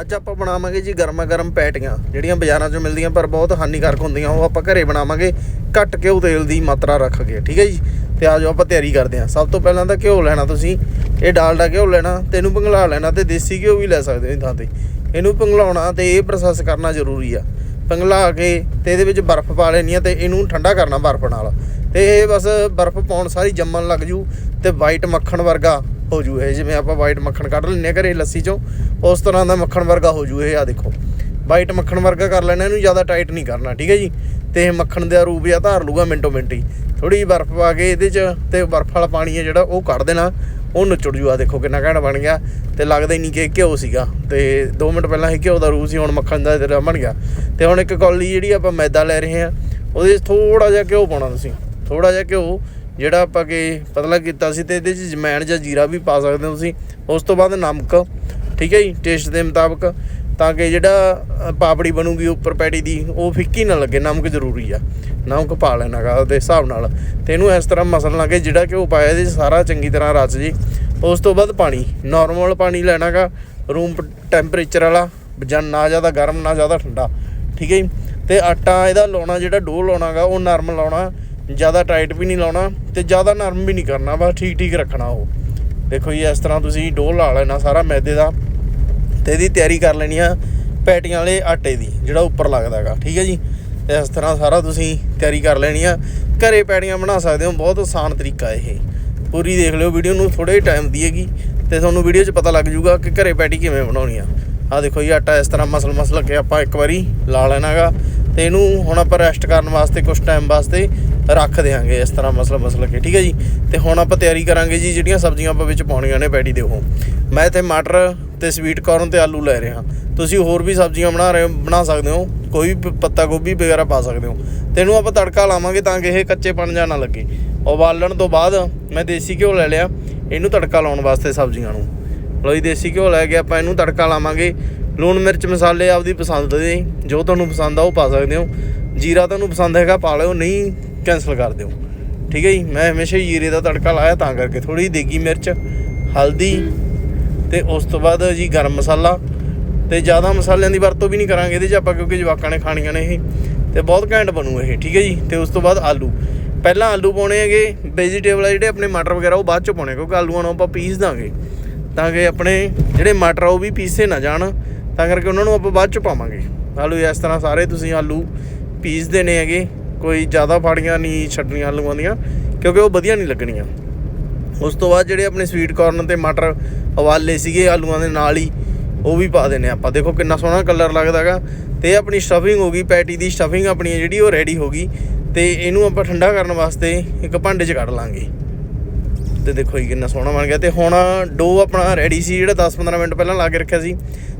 ਅੱਜ ਆਪਾਂ ਬਣਾਵਾਂਗੇ ਜੀ ਗਰਮਾ ਗਰਮ ਪੈਟੀਆਂ। ਜਿਹੜੀਆਂ ਬਾਜ਼ਾਰਾਂ 'ਚੋਂ ਮਿਲਦੀਆਂ, ਪਰ ਬਹੁਤ ਹਾਨੀਕਾਰਕ ਹੁੰਦੀਆਂ। ਉਹ ਆਪਾਂ ਘਰੇ ਬਣਾਵਾਂਗੇ ਘੱਟ ਘਿਓ ਤੇਲ ਦੀ ਮਾਤਰਾ ਰੱਖ ਕੇ। ਠੀਕ ਹੈ ਜੀ? ਤੇ ਆਜੋ ਆਪਾਂ ਤਿਆਰੀ ਕਰਦੇ ਹਾਂ। ਸਭ ਤੋਂ ਪਹਿਲਾਂ ਤਾਂ ਘਿਓ ਲੈਣਾ ਤੁਸੀਂ। ਇਹ ਡਾਲਡਾ ਘਿਓ ਲੈਣਾ ਤੇ ਇਹਨੂੰ ਪਿਘਲਾ ਲੈਣਾ ਤੇ ਦੇਸੀ ਘਿਓ ਵੀ ਲੈ ਸਕਦੇ ਹੋ ਥਾਂ ਤੇ। ਇਹਨੂੰ ਪਿਘਲਾਉਣਾ ਤੇ ਇਹ ਪ੍ਰੋਸੈਸ ਕਰਨਾ ਜ਼ਰੂਰੀ ਆ। ਪਿਘਲਾ ਕੇ ਤੇ ਇਹਦੇ ਵਿੱਚ ਬਰਫ਼ ਪਾ ਲੈਣੀ ਆ ਤੇ ਇਹਨੂੰ ਠੰਡਾ ਕਰਨਾ ਬਰਫ਼ ਨਾਲ। ਤੇ ਇਹ ਬਸ ਬਰਫ਼ ਪਾਉਣ ਸਾਰੀ ਜੰਮਣ ਲੱਗ ਜੂ ਤੇ ਵਾਈਟ ਮੱਖਣ ਵਰਗਾ ਹੋ ਜੂ ਇਹ। ਜਿਵੇਂ ਆਪਾਂ ਵਾਈਟ ਮੱਖਣ ਕੱਢ ਲੈਂਦੇ ਆ ਘਰੇ ਲੱਸੀ ਚੋਂ ਉਸ ਤਰ੍ਹਾਂ ਦਾ ਮੱਖਣ ਵਰਗਾ ਹੋ ਜੂ ਇਹ ਆ ਦੇਖੋ। ਵਾਈਟ ਮੱਖਣ ਵਰਗਾ ਕਰ ਲੈਣਾ, ਇਹਨੂੰ ਜ਼ਿਆਦਾ ਟਾਈਟ ਨਹੀਂ ਕਰਨਾ, ਠੀਕ ਹੈ ਜੀ? ਤੇ ਇਹ ਮੱਖਣ ਦਾ ਰੂਪ ਜਾਂ ਧਾਰ ਲੂਗਾ ਮਿੰਟੋ ਮਿੰਟੀ। ਥੋੜੀ ਜਿਹੀ ਬਰਫ਼ ਪਾ ਕੇ ਇਹਦੇ 'ਚ ਤੇ ਬਰਫ਼ ਵਾਲਾ ਪਾਣੀ ਹੈ ਜਿਹੜਾ, ਉਹ ਕੱਢ ਦੇਣਾ, ਉਹ ਨੁਚੜ ਜੂ ਆ ਦੇਖੋ ਕਿੰਨਾ ਘੈਂਟ ਬਣ ਗਿਆ। ਤੇ ਲੱਗਦਾ ਹੀ ਨਹੀਂ ਕਿ ਘਿਓ ਸੀਗਾ। ਤੇ 2 ਮਿੰਟ ਪਹਿਲਾਂ ਇਹ ਘਿਓ ਦਾ ਰੂਪ ਸੀ, ਹੁਣ ਮੱਖਣ ਦਾ ਜਿਹੜਾ ਬਣ ਗਿਆ। ਤੇ ਹੁਣ ਇੱਕ ਕੌਲੀ ਜਿਹੜੀ ਆਪਾਂ ਮੈਦਾ ਲੈ ਰਹੇ ਹਾਂ, ਉਹਦੇ 'ਚ ਥੋੜਾ ਜਿਹਾ ਘਿਓ ਪਾਉਣਾ ਤੁਸੀਂ। ਥੋੜਾ ਜਿਹਾ ਘਿਓ, ਜਿਹੜਾ ਆਪਾਂ ਕਿ ਪਤਲਾ ਕੀਤਾ ਸੀ ਤੇ ਇਹਦੇ 'ਚ ਜਮੈਣ ਜਾਂ ਜੀਰਾ ਵੀ ਪਾ ਸਕਦੇ ਹੋ ਤੁਸੀਂ। ਉਸ ਤੋਂ ਬਾਅਦ ਨਮਕ ਠੀਕ ਹੈ ਜੀ ਟੇਸਟ ਦੇ ਮੁਤਾਬਕ, ਤਾਂ ਕਿ ਜਿਹੜਾ ਪਾਪੜੀ ਬਣੂਗੀ ਉੱਪਰ ਪੈਟੀ ਦੀ, ਉਹ ਫਿੱਕੀ ਨਾ ਲੱਗੇ, ਨਮਕ ਜ਼ਰੂਰੀ ਆ। ਨਮਕ ਪਾ ਲੈਣਾਗਾ ਉਹਦੇ ਹਿਸਾਬ ਨਾਲ। ਤੇ ਇਹਨੂੰ ਇਸ ਤਰ੍ਹਾਂ ਮਸਲਣ ਲਾਗੇ ਜਿਹੜਾ ਕਿ ਉਹ ਪਾਇਆ ਇਹਦੇ ਸਾਰਾ ਚੰਗੀ ਤਰ੍ਹਾਂ ਰਚ ਜੀ। ਉਸ ਤੋਂ ਬਾਅਦ ਪਾਣੀ ਨਾਰਮਲ ਪਾਣੀ ਲੈਣਾਗਾ ਰੂਮ ਟੈਂਪਰੇਚਰ ਵਾਲਾ, ਜਾਂ ਨਾ ਜ਼ਿਆਦਾ ਗਰਮ, ਨਾ ਜ਼ਿਆਦਾ ਠੰਡਾ। ਠੀਕ ਹੈ ਜੀ, ਤੇ ਆਟਾ ਇਹਦਾ ਲਾਉਣਾ, ਜਿਹੜਾ ਡੋ ਲਾਉਣਾਗਾ ਉਹ ਨਰਮ ਲਾਉਣਾ, ਜ਼ਿਆਦਾ ਟਾਈਟ ਵੀ ਨਹੀਂ ਲਾਉਣਾ, ਤੇ ਜ਼ਿਆਦਾ ਨਰਮ ਵੀ ਨਹੀਂ ਕਰਨਾ, ਬਸ ਠੀਕ ਠੀਕ ਰੱਖਣਾ ਉਹ। ਦੇਖੋ ਜੀ, ਇਸ ਤਰ੍ਹਾਂ ਤੁਸੀਂ ਡੋ ਲਾ ਲੈਣਾ ਸਾਰਾ ਮੈਦੇ ਦਾ ਤੇ ਇਹਦੀ ਤਿਆਰੀ ਕਰ ਲੈਣੀ ਆ ਪੈਟੀਆਂ ਵਾਲੇ ਆਟੇ ਦੀ, ਜਿਹੜਾ ਉੱਪਰ ਲੱਗਦਾ ਹੈਗਾ, ਠੀਕ ਹੈ ਜੀ? ਤੇ ਇਸ ਤਰ੍ਹਾਂ ਸਾਰਾ ਤੁਸੀਂ ਤਿਆਰੀ ਕਰ ਲੈਣੀ ਆ। ਘਰੇ ਪੈਟੀਆਂ ਬਣਾ ਸਕਦੇ ਹੋ, ਬਹੁਤ ਆਸਾਨ ਤਰੀਕਾ ਇਹ। ਪੂਰੀ ਦੇਖ ਲਿਓ ਵੀਡੀਓ ਨੂੰ ਥੋੜੇ ਟਾਈਮ ਦੀ ਹੈਗੀ। ਤੇ ਤੁਹਾਨੂੰ ਵੀਡੀਓ 'ਚ ਪਤਾ ਲੱਗ ਜਾਊਗਾ ਕਿ ਘਰੇ ਪੈਟੀ ਕਿਵੇਂ ਬਣਾਉਣੀ ਆ। ਆ ਦੇਖੋ ਜੀ, ਆਟਾ ਇਸ ਤਰ੍ਹਾਂ ਮਸਲ ਮਸਲ ਕੇ ਆਪਾਂ ਇੱਕ ਵਾਰੀ ਲਾ ਲੈਣਾਗਾ। ਤੇ ਇਹਨੂੰ ਹੁਣ ਆਪਾਂ ਰੈਸਟ ਕਰਨ ਵਾਸਤੇ ਕੁਝ ਟਾਈਮ ਵਾਸਤੇ ਰੱਖ ਦੇਵਾਂਗੇ ਇਸ ਤਰ੍ਹਾਂ ਮਸਲ ਮਸਲ ਕੇ, ਠੀਕ ਹੈ ਜੀ? ਤੇ ਹੁਣ ਆਪਾਂ ਤਿਆਰੀ ਕਰਾਂਗੇ ਜੀ, ਜਿਹੜੀਆਂ ਸਬਜ਼ੀਆਂ ਆਪਾਂ ਵਿੱਚ ਪਾਉਣੀਆਂ ਨੇ ਪੈਟੀ ਦੇਖੋ ਮੈਂ ਇੱਥੇ ਮਟਰ ਤੇ ਸਵੀਟ ਕਾਰਨ ਤੇ ਆਲੂ ਲੈ ਰਿਹਾ। ਤੁਸੀਂ ਹੋਰ ਵੀ ਸਬਜ਼ੀਆਂ ਬਣਾ ਰਹੇ ਬਣਾ ਸਕਦੇ ਹੋ, ਕੋਈ ਵੀ ਪੱਤਾ ਗੋਭੀ ਵਗੈਰਾ ਪਾ ਸਕਦੇ ਹੋ। ਤੇ ਇਹਨੂੰ ਆਪਾਂ ਤੜਕਾ ਲਾਵਾਂਗੇ ਤਾਂ ਕਿ ਇਹ ਕੱਚੇ ਪਣ ਜਾ ਨਾ ਲੱਗੇ। ਉਬਾਲਣ ਤੋਂ ਬਾਅਦ ਮੈਂ ਦੇਸੀ ਘਿਓ ਲੈ ਲਿਆ, ਇਹਨੂੰ ਤੜਕਾ ਲਾਉਣ ਵਾਸਤੇ ਸਬਜ਼ੀਆਂ ਨੂੰ। ਲਓ ਜੀ, ਦੇਸੀ ਘਿਓ ਲੈ ਕੇ ਆਪਾਂ ਇਹਨੂੰ ਤੜਕਾ ਲਾਵਾਂਗੇ। ਲੂਣ ਮਿਰਚ ਮਸਾਲੇ ਆਪਦੀ ਪਸੰਦ ਦੇ, ਜੋ ਤੁਹਾਨੂੰ ਪਸੰਦ ਆ ਉਹ ਪਾ ਸਕਦੇ ਹੋ। ਜੀਰਾ ਤੁਹਾਨੂੰ ਪਸੰਦ ਹੈਗਾ, ਪਾ ਲਿਓ, ਨਹੀਂ ਕੈਨਸਲ ਕਰ ਦਿਓ। ਠੀਕ ਹੈ ਜੀ? ਮੈਂ ਹਮੇਸ਼ਾ ਹੀ ਜੀਰੇ ਦਾ ਤੜਕਾ ਲਾਇਆ ਤਾਂ ਕਰਕੇ। ਥੋੜੀ ਦੇਗੀ ਮਿਰਚ, ਹਲਦੀ ਤੇ ਉਸ ਤੋਂ ਬਾਅਦ ਜੀ ਗਰਮ ਮਸਾਲਾ ਤੇ ਜ਼ਿਆਦਾ ਮਸਾਲਿਆਂ ਦੀ ਵਰਤੋਂ ਵੀ ਨਹੀਂ ਕਰਾਂਗੇ ਇਹਦੇ 'ਚ ਆਪਾਂ, ਕਿਉਂਕਿ ਜਵਾਕਾਂ ਨੇ ਖਾਣੀਆਂ ਨੇ ਇਹ ਤੇ ਬਹੁਤ ਘੈਂਟ ਬਣੂ ਇਹ, ਠੀਕ ਹੈ ਜੀ? ਤੇ ਉਸ ਤੋਂ ਬਾਅਦ ਆਲੂ। ਪਹਿਲਾਂ ਆਲੂ ਪਾਉਣੇ ਹੈਗੇ ਵੈਜੀਟੇਬਲ ਆ ਜਿਹੜੇ ਆਪਣੇ ਮਟਰ ਵਗੈਰਾ ਉਹ ਬਾਅਦ ਚ ਪਾਉਣੇ, ਕਿਉਂਕਿ ਆਲੂਆਂ ਨੂੰ ਆਪਾਂ ਪੀਸ ਦਾਂਗੇ ਤਾਂ ਕਿ ਆਪਣੇ ਜਿਹੜੇ ਮਟਰ ਆ ਉਹ ਵੀ ਪੀਸੇ ਨਾ ਜਾਣ। ਤਾਂ ਕਰਕੇ ਉਹਨਾਂ ਨੂੰ ਆਪਾਂ ਬਾਅਦ ਚ ਪਾਵਾਂਗੇ। ਆਲੂ ਇਸ ਤਰ੍ਹਾਂ ਸਾਰੇ ਤੁਸੀਂ ਆਲੂ ਪੀਸ ਦੇਣੇ ਹੈਗੇ। ਕੋਈ ਜ਼ਿਆਦਾ ਫਾੜੀਆਂ ਨਹੀਂ, ਛੱਡਣੀਆਂ ਆਲੂਆਂ ਦੀਆਂ, ਕਿਉਂਕਿ ਉਹ ਵਧੀਆ ਨਹੀਂ ਲੱਗਣੀਆਂ। ਉਸ ਤੋਂ ਬਾਅਦ ਜਿਹੜੇ ਆਪਣੇ ਸਵੀਟ ਕਾਰਨ ਤੇ ਮਟਰ ਉਬਾਲੇ ਸੀਗੇ ਆਲੂਆਂ ਦੇ ਨਾਲ ਹੀ, ਉਹ ਵੀ ਪਾ ਦੇਣੇ ਆਪਾਂ। ਦੇਖੋ ਕਿੰਨਾ ਸੋਹਣਾ ਕਲਰ ਲੱਗਦਾਗਾ ਤੇ ਇਹ ਆਪਣੀ ਸਟਫਿੰਗ ਹੋ ਗਈ ਪੈਟੀ ਦੀ ਸਟਫਿੰਗ ਆਪਣੀ ਹੈ ਜਿਹੜੀ, ਉਹ ਰੈਡੀ ਹੋ ਗਈ। ਤੇ ਇਹਨੂੰ ਆਪਾਂ ਠੰਡਾ ਕਰਨ ਵਾਸਤੇ ਇੱਕ ਭਾਂਡੇ 'ਚ ਕੱਢ ਲਾਂਗੇ। ਤੇ ਦੇਖੋ ਜੀ ਕਿੰਨਾ ਸੋਹਣਾ ਬਣ ਗਿਆ। ਤੇ ਹੁਣ ਡੋ ਆਪਣਾ ਰੈਡੀ ਸੀ, ਜਿਹੜਾ 10-15 ਮਿੰਟ ਪਹਿਲਾਂ ਲਾ ਕੇ ਰੱਖਿਆ ਸੀ।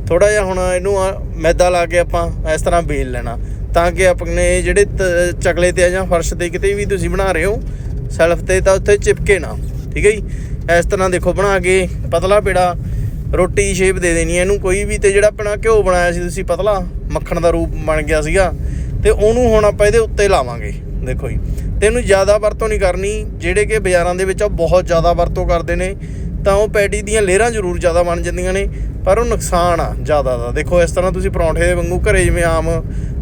ਥੋੜਾ ਜਿਹਾ ਹੁਣ ਇਹਨੂੰ ਮੈਦਾ ਲਾ ਕੇ ਆਪਾਂ ਇਸ ਤਰ੍ਹਾਂ ਬੇਲ ਲੈਣਾ ਤਾਂ ਕਿ ਆਪਣੇ ਜਿਹੜੇ ਤ- ਚਕਲੇ ਤੇ ਆ ਜਾਂ ਫਰਸ਼ ਤੇ ਕਿਤੇ ਵੀ ਤੁਸੀਂ ਬਣਾ ਰਹੇ ਹੋ, ਸੈਲਫ ਤੇ ਤਾਂ ਉੱਥੇ ਚਿਪਕੇ ਨਾ, ਠੀਕ ਹੈ ਜੀ? ਇਸ ਤਰ੍ਹਾਂ ਦੇਖੋ, ਬਣਾ ਕੇ ਪਤਲਾ ਪੇੜਾ, ਰੋਟੀ ਸ਼ੇਪ ਦੇ ਦੇਣੀ ਹੈ ਇਹਨੂੰ, ਕੋਈ ਵੀ ਤੇ ਜਿਹੜਾ ਆਪਣਾ ਘਿਓ ਬਣਾਇਆ ਸੀ ਤੁਸੀਂ ਪਤਲਾ, ਮੱਖਣ ਦਾ ਰੂਪ ਬਣ ਗਿਆ ਸੀਗਾ, ਤੇ ਉਹਨੂੰ ਹੁਣ ਆਪਾਂ ਇਹਦੇ ਉੱਤੇ ਲਾਵਾਂਗੇ, ਦੇਖੋ ਜੀ। ਤੇ ਇਹਨੂੰ ਜ਼ਿਆਦਾ ਵਰਤੋਂ ਨਹੀਂ ਕਰਨੀ, ਜਿਹੜੇ ਕਿ ਬਾਜ਼ਾਰਾਂ ਦੇ ਵਿੱਚ ਆ, ਬਹੁਤ ਜ਼ਿਆਦਾ ਵਰਤੋਂ ਕਰਦੇ ਨੇ। ਤਾਂ ਉਹ ਪੈਟੀ ਦੀਆਂ ਲੇਅਰਾਂ ਜ਼ਰੂਰ ਜ਼ਿਆਦਾ ਬਣ ਜਾਂਦੀਆਂ ਨੇ, ਪਰ ਉਹ ਨੁਕਸਾਨ ਆ ਜ਼ਿਆਦਾ ਦਾ। ਦੇਖੋ, ਇਸ ਤਰ੍ਹਾਂ ਤੁਸੀਂ ਪਰੌਂਠੇ ਦੇ ਵਾਂਗੂ ਘਰੇ ਜਿਵੇਂ ਆਮ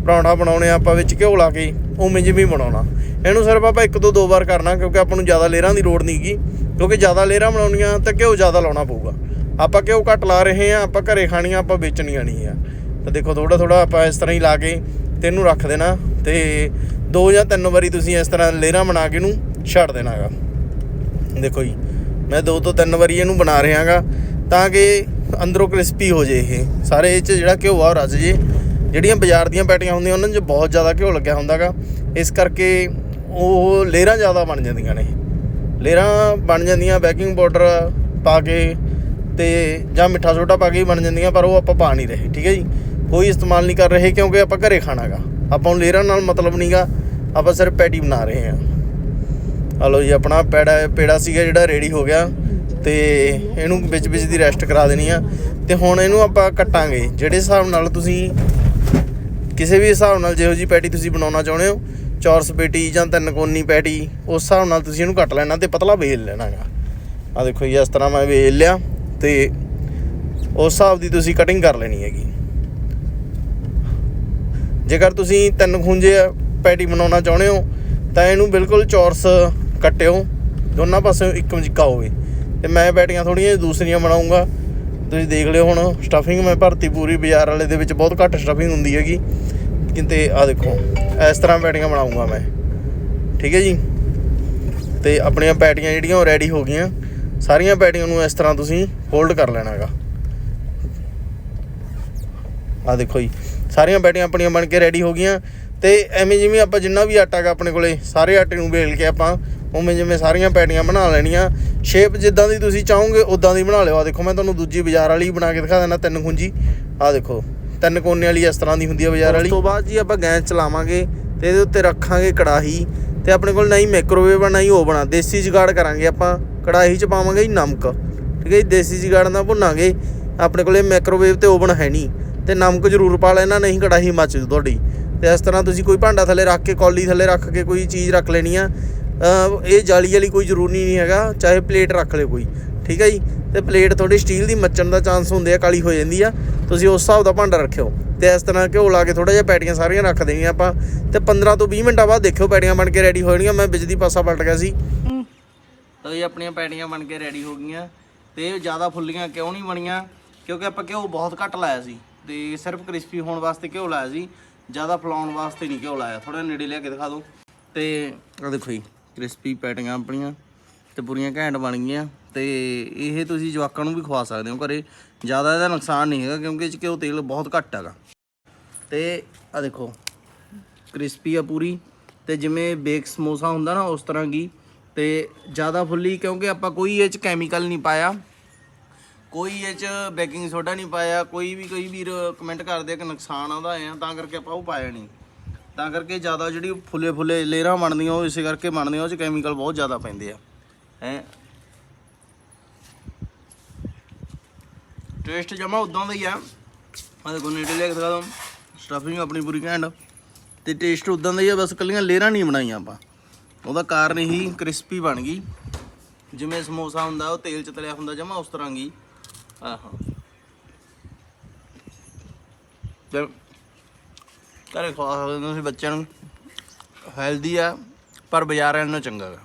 ਪਰੌਂਠਾ ਬਣਾਉਣੇ ਆ, ਆਪਾਂ ਵਿੱਚ ਘਿਓ ਲਾ ਕੇ ਉਵੇਂ ਜਿਵੇਂ ਬਣਾਉਣਾ। ਇਹਨੂੰ ਸਿਰਫ ਆਪਾਂ ਇੱਕ ਤੋਂ ਦੋ ਵਾਰ ਕਰਨਾ, ਕਿਉਂਕਿ ਆਪਾਂ ਨੂੰ ਜ਼ਿਆਦਾ ਲੇਅਰਾਂ ਦੀ ਲੋੜ ਨਹੀਂਗੀ ਕਿਉਂਕਿ ਜ਼ਿਆਦਾ ਲੇਅਰਾਂ ਬਣਾਉਣੀਆਂ ਤਾਂ ਘਿਓ ਜ਼ਿਆਦਾ ਲਾਉਣਾ ਪਊਗਾ। ਆਪਾਂ ਘਿਓ ਘੱਟ ਲਾ ਰਹੇ ਆ ਆਪਾਂ ਘਰੇ ਖਾਣੀਆਂ, ਆਪਾਂ ਵੇਚਣੀਆਂ ਨਹੀਂ ਆ। ਤਾਂ ਦੇਖੋ ਥੋੜਾ ਥੋੜਾ ਆਪਾਂ ਇਸ ਤਰ੍ਹਾਂ ਹੀ ਲਾ ਕੇ ਤੇ ਇਹਨੂੰ ਰੱਖ ਦੇਣਾ ਤੇ ਦੋ ਜਾਂ ਤਿੰਨ ਵਾਰੀ ਤੁਸੀਂ ਇਸ ਤਰ੍ਹਾਂ ਲੇਅਰਾਂ ਬਣਾ ਕੇ ਇਹਨੂੰ ਛੱਡ ਦੇਣਾਗਾ। ਦੇਖੋ ਜੀ ਮੈਂ ਦੋ ਤੋਂ ਤਿੰਨ ਵਾਰੀ ਇਹਨੂੰ ਬਣਾ ਰਿਹਾਗਾ ਤਾਂ ਕਿ ਅੰਦਰੋਂ ਕ੍ਰਿਸਪੀ ਹੋ ਜੇ ਇਹ। ਸਾਰੇ ਇਹ ਚ ਜਿਹੜਾ ਘਿਓ ਆ ਉਹ ਰਚ ਜੇ। ਜਿਹੜੀਆਂ ਬਾਜ਼ਾਰ ਦੀਆਂ ਪੈਟੀਆਂ ਹੁੰਦੀਆਂ, ਉਹਨਾਂ 'ਚ ਬਹੁਤ ਜ਼ਿਆਦਾ ਘਿਓ ਲੱਗਿਆ ਹੁੰਦਾਗਾ। ਇਸ ਕਰਕੇ ਉਹ ਲੇਅਰਾਂ ਜ਼ਿਆਦਾ ਬਣ ਜਾਂਦੀਆਂ ਨੇ ਲੇਅਰਾਂ ਬਣ ਜਾਂਦੀਆਂ ਬੇਕਿੰਗ ਪਾਊਡਰ ਪਾ ਕੇ ਤੇ ਜਾਂ ਮਿੱਠਾ ਸੋਡਾ ਪਾ ਕੇ ਵੀ ਬਣ ਜਾਂਦੀਆਂ, ਪਰ ਉਹ ਆਪਾਂ ਪਾ ਨਹੀਂ ਰਹੇ, ਠੀਕ ਹੈ ਜੀ? ਕੋਈ ਇਸਤੇਮਾਲ ਨਹੀਂ ਕਰ ਰਹੇ ਕਿਉਂਕਿ ਆਪਾਂ ਘਰੇ ਖਾਣਾਗਾ। ਆਪਾਂ ਨੂੰ ਲੇਅਰਾਂ ਨਾਲ ਮਤਲਬ ਨਹੀਂਗਾ ਆਪਾਂ ਸਿਰਫ ਪੈਟੀ ਬਣਾ ਰਹੇ ਹਾਂ। ਹਲੋ ਜੀ, ਆਪਣਾ ਪੈੜਾ ਪੇੜਾ ਸੀਗਾ ਜਿਹੜਾ ਰੈਡੀ ਹੋ ਗਿਆ ਤੇ ਇਹਨੂੰ ਵਿੱਚ ਵਿੱਚ ਦੀ ਰੈਸਟ ਕਰਾ ਦੇਣੀ ਆ। ਤੇ ਹੁਣ ਇਹਨੂੰ ਆਪਾਂ ਕੱਟਾਂਗੇ। ਜਿਹੜੇ ਹਿਸਾਬ ਨਾਲ ਤੁਸੀਂ ਕਿਸੇ ਵੀ ਹਿਸਾਬ ਨਾਲ ਜਿਹੋ ਜੀ ਪੈਟੀ ਤੁਸੀਂ ਬਣਾਉਣਾ ਚਾਹੁੰਦੇ ਹੋ ਚੌਰਸ ਪੇਟੀ ਜਾਂ ਤਿੰਨ ਕੋਨੀ ਪੈਟੀ, ਉਸ ਹਿਸਾਬ ਨਾਲ ਤੁਸੀਂ ਇਹਨੂੰ ਕੱਟ ਲੈਣਾ ਤੇ ਪਤਲਾ ਵੇਲ ਲੈਣਾਗਾ ਆ ਦੇਖੋ ਜੀ, ਇਸ ਤਰ੍ਹਾਂ ਮੈਂ ਵੇਲ ਲਿਆ ਤੇ ਉਸ ਹਿਸਾਬ ਦੀ ਤੁਸੀਂ ਕਟਿੰਗ ਕਰ ਲੈਣੀ ਹੈਗੀ। ਜੇਕਰ ਤੁਸੀਂ ਤਿੰਨ ਖੁੰਝੇ ਪੈਟੀ ਬਣਾਉਣਾ ਚਾਹੁੰਦੇ ਹੋ, ਤਾਂ ਇਹਨੂੰ ਬਿਲਕੁਲ ਚੌਰਸ ਕੱਟਿਓ, ਦੋਨਾਂ ਪਾਸੇ ਇੱਕ ਮਜਿੱਕਾ ਹੋਵੇ। ਤੇ ਮੈਂ ਬੈਟੀਆਂ ਥੋੜੀਆਂ ਦੂਸਰੀਆਂ ਬਣਾਉਂਗਾ। ਤੁਸੀਂ ਦੇਖ ਲਿਓ ਹੁਣ ਸਟਫਿੰਗ ਮੈਂ ਭਰਤੀ ਪੂਰੀ ਬਾਜ਼ਾਰ ਵਾਲੇ ਦੇ ਵਿੱਚ ਬਹੁਤ ਘੱਟ ਸਟਫਿੰਗ ਹੁੰਦੀ ਹੈਗੀ। ਕਿੰਤੇ ਆ ਦੇਖੋ, ਇਸ ਤਰ੍ਹਾਂ ਬੈਟੀਆਂ ਬਣਾਉਂਗਾ ਮੈਂ। ਠੀਕ ਹੈ ਜੀ? ਤੇ ਆਪਣੀਆਂ ਪੈਟੀਆਂ ਜਿਹੜੀਆਂ ਉਹ ਰੈਡੀ ਹੋ ਗਈਆਂ। ਸਾਰੀਆਂ ਪੈਟੀਆਂ ਨੂੰ ਇਸ ਤਰ੍ਹਾਂ ਤੁਸੀਂ ਹੋਲਡ ਕਰ ਲੈਣਾ ਹੈਗਾ ਆ ਦੇਖੋ ਜੀ, ਸਾਰੀਆਂ ਬੈਟੀਆਂ ਆਪਣੀਆਂ ਬਣ ਕੇ ਰੈਡੀ ਹੋ ਗਈਆਂ। ਤੇ ਐਵੇਂ ਜਿਵੇਂ ਆਪਾਂ ਜਿੰਨਾ ਵੀ ਆਟਾ ਗਾ ਆਪਣੇ ਕੋਲੇ, ਸਾਰੇ ਆਟੇ ਨੂੰ ਵੇਲ ਕੇ ਆਪਾਂ ਉਵੇਂ ਜਿਵੇਂ ਸਾਰੀਆਂ ਪੈਟੀਆਂ ਬਣਾ ਲੈਣੀਆਂ। ਸ਼ੇਪ ਜਿੱਦਾਂ ਦੀ ਤੁਸੀਂ ਚਾਹੋਗੇ ਉਦਾਂ ਦੀ ਬਣਾ ਲਿਓ। ਆ ਦੇਖੋ ਮੈਂ ਤੁਹਾਨੂੰ ਦੂਜੀ ਬਾਜ਼ਾਰ ਵਾਲੀ ਬਣਾ ਕੇ ਦਿਖਾ ਦੇਣਾ ਤਿੰਨ ਖੁੰਜੀ। ਆ ਦੇਖੋ ਤਿੰਨ ਕੋਨੇ ਵਾਲੀ ਇਸ ਤਰ੍ਹਾਂ ਦੀ ਹੁੰਦੀ ਹੈ ਬਾਜ਼ਾਰ ਵਾਲੀ। ਉਸ ਤੋਂ ਬਾਅਦ ਜੀ ਆਪਾਂ ਗੈਸ ਚਲਾਵਾਂਗੇ ਤੇ ਇਹਦੇ ਉੱਤੇ ਰੱਖਾਂਗੇ ਕੜਾਹੀ। ਤੇ ਆਪਣੇ ਕੋਲ ਨਹੀਂ ਮਾਈਕ੍ਰੋਵੇਵ ਆ ਨਹੀਂ ਓਵਨ ਆ ਦੇਸੀ ਜੁਗਾੜ ਕਰਾਂਗੇ ਆਪਾਂ। ਕੜਾਹੀ 'ਚ ਪਾਵਾਂਗੇ ਜੀ ਨਮਕ। ਠੀਕ ਹੈ ਜੀ ਦੇਸੀ ਜੁਗਾੜ ਨਾਲ ਭੁੰਨਾਂਗੇ। ਆਪਣੇ ਕੋਲੇ ਮਾਈਕ੍ਰੋਵੇਵ ਤੇ ਓਵਨ ਹੈ ਨਹੀਂ। ਤੇ ਨਮਕ ਜ਼ਰੂਰ ਪਾ ਲੈਣਾ ਨਹੀਂ ਕੜਾਹੀ ਮੱਚ ਜੂ ਤੁਹਾਡੀ। ਤੇ ਇਸ ਤਰ੍ਹਾਂ ਤੁਸੀਂ ਕੋਈ ਭਾਂਡਾ ਥੱਲੇ ਰੱਖ ਕੇ ਕੌਲੀ ਥੱਲੇ ਰੱਖ ਕੇ ਕੋਈ ਚੀਜ਼ ਰੱਖ ਲੈਣੀ ਆ। ਇਹ ਜਾਲੀ ਵਾਲੀ ਕੋਈ ਜ਼ਰੂਰੀ ਨਹੀਂ ਹੈਗਾ, ਚਾਹੇ ਪਲੇਟ ਰੱਖ ਲਿਓ ਕੋਈ, ਠੀਕ ਹੈ ਜੀ? ਤੇ ਪਲੇਟ ਤੁਹਾਡੀ ਸਟੀਲ ਦੀ ਮੱਚਣ ਦਾ ਚਾਂਸ ਹੁੰਦੇ ਆ, ਕਾਲੀ ਹੋ ਜਾਂਦੀ ਆ। ਤੁਸੀਂ ਉਸ ਹਿਸਾਬ ਦਾ ਭਾਂਡਾ ਰੱਖਿਓ। ਤੇ ਇਸ ਤਰ੍ਹਾਂ ਘਿਓ ਲਾ ਕੇ ਥੋੜਾ ਜਿਹਾ ਪੈਟੀਆਂ ਸਾਰੀਆਂ ਰੱਖ ਦੇਣੀਆਂ ਆਪਾਂ। ਤੇ 15 ਤੋਂ 20 ਮਿੰਟਾਂ ਬਾਅਦ ਦੇਖਿਓ ਪੈਟੀਆਂ ਬਣ ਕੇ ਰੈਡੀ ਹੋ ਜਾਣੀਆਂ ਮੈਂ ਵਿੱਚ ਦੀ ਪਾਸਾ ਪਲਟ ਗਿਆ ਸੀ। ਤਾਂ ਇਹ ਆਪਣੀਆਂ ਪੈਟੀਆਂ ਬਣ ਕੇ ਰੈਡੀ ਹੋ ਗਈਆਂ। ਤੇ ਇਹ ਜ਼ਿਆਦਾ ਫੁੱਲੀਆਂ ਕਿਉਂ ਨਹੀਂ ਬਣੀਆਂ? ਕਿਉਂਕਿ ਆਪਾਂ ਘਿਓ ਬਹੁਤ ਘੱਟ ਲਾਇਆ ਸੀ। ਤੇ ਸਿਰਫ ਕ੍ਰਿਸਪੀ ਹੋਣ ਵਾਸਤੇ ਘਿਓ ਲਾਇਆ ਸੀ। ਜ਼ਿਆਦਾ ਫਲਾਉਣ ਵਾਸਤੇ ਨਹੀਂ ਘਿਓ ਲਾਇਆ। ਥੋੜਾ ਨੇੜੇ ਲਿਆ ਕੇ ਦਿਖਾ ਦਿਓ। ਤੇ ਆ ਦੇਖੋ ਜੀ। ਕ੍ਰਿਸਪੀ ਪੈਟੀਆਂ ਆਪਣੀਆਂ ਤੇ ਪੂਰੀਆਂ ਘੈਂਟ ਬਣ ਗਈਆਂ ਤੇ ਇਹ ਤੁਸੀਂ ਜਵਾਕਾਂ ਨੂੰ ਵੀ ਖਵਾ ਸਕਦੇ ਹੋ ਘਰੇ। ਜ਼ਿਆਦਾ ਇਹਦਾ ਨੁਕਸਾਨ ਨਹੀਂ ਹੈਗਾ ਕਿਉਂਕਿ ਇਹ 'ਚ ਘਿਓ ਤੇਲ ਬਹੁਤ ਘੱਟ ਹੈਗਾ। ਤੇ ਆ ਦੇਖੋ, ਕ੍ਰਿਸਪੀ ਆ ਪੂਰੀ ਤੇ ਜਿਵੇਂ ਬੇਕ ਸਮੋਸਾ ਹੁੰਦਾ ਨਾ ਉਸ ਤਰ੍ਹਾਂ ਕੀ ਤੇ ਜ਼ਿਆਦਾ ਫੁੱਲੀ ਕਿਉਂਕਿ ਆਪਾਂ ਕੋਈ ਇਹ ਚ ਕੈਮੀਕਲ ਨਹੀਂ ਪਾਇਆ। ਕੋਈ ਇਹ ਚ ਬੇਕਿੰਗ ਸੋਡਾ ਨਹੀਂ ਪਾਇਆ, ਕੋਈ ਵੀ, ਕੋਈ ਵੀਰ ਕਮੈਂਟ ਕਰਦੇ ਕਿ ਨੁਕਸਾਨ ਆਉਂਦਾ ਆ, ਤਾਂ ਕਰਕੇ ਆਪਾਂ ਉਹ ਪਾਇਆ ਨਹੀਂ। ਤਾਂ ਕਰਕੇ ਜ਼ਿਆਦਾ ਜਿਹੜੀ ਫੁੱਲੇ ਫੁੱਲੇ ਲੇਰਾਂ ਬਣਦੀਆਂ, ਉਹ ਇਸੇ ਕਰਕੇ ਬਣਦੀਆਂ, ਉਹ ਚ ਕੈਮੀਕਲ ਬਹੁਤ ਜ਼ਿਆਦਾ ਪੈਂਦੇ ਆ। ਹੈ? ਟੇਸਟ ਜਮਾ ਉਦਾਂ ਦਾ ਹੀ ਆ। ਆ ਦੇਖੋ ਨੇੜੇ ਲੈ ਕੇ ਦਿਖਾ ਦੋ ਸਟਫਿੰਗ ਆਪਣੀ ਪੂਰੀ ਘੈਂਟ। ਤੇ ਟੇਸਟ ਉਦਾਂ ਦਾ ਹੀ ਆ, ਬਸ ਕੱਲੀਆਂ ਲੇਅਰਾਂ ਨਹੀਂ ਬਣਾਈਆਂ ਆਪਾਂ। ਉਹਦਾ ਕਾਰਨ ਹੀ ਕ੍ਰਿਸਪੀ ਬਣ ਗਈ। ਜਿਵੇਂ ਸਮੋਸਾ ਹੁੰਦਾ, ਉਹ ਤੇਲ ਚ ਤਲਿਆ ਹੁੰਦਾ ਜਮਾ ਉਸ ਤਰ੍ਹਾਂ ਹੀ ਆਹੋ। ਤੇ ਘਰੇ ਖਵਾ ਸਕਦੇ ਹੋ ਤੁਸੀਂ ਬੱਚਿਆਂ ਨੂੰ ਹੈਲਦੀ ਆ ਪਰ ਬਾਜ਼ਾਰ ਨਾਲੋਂ ਚੰਗਾ ਗਾ।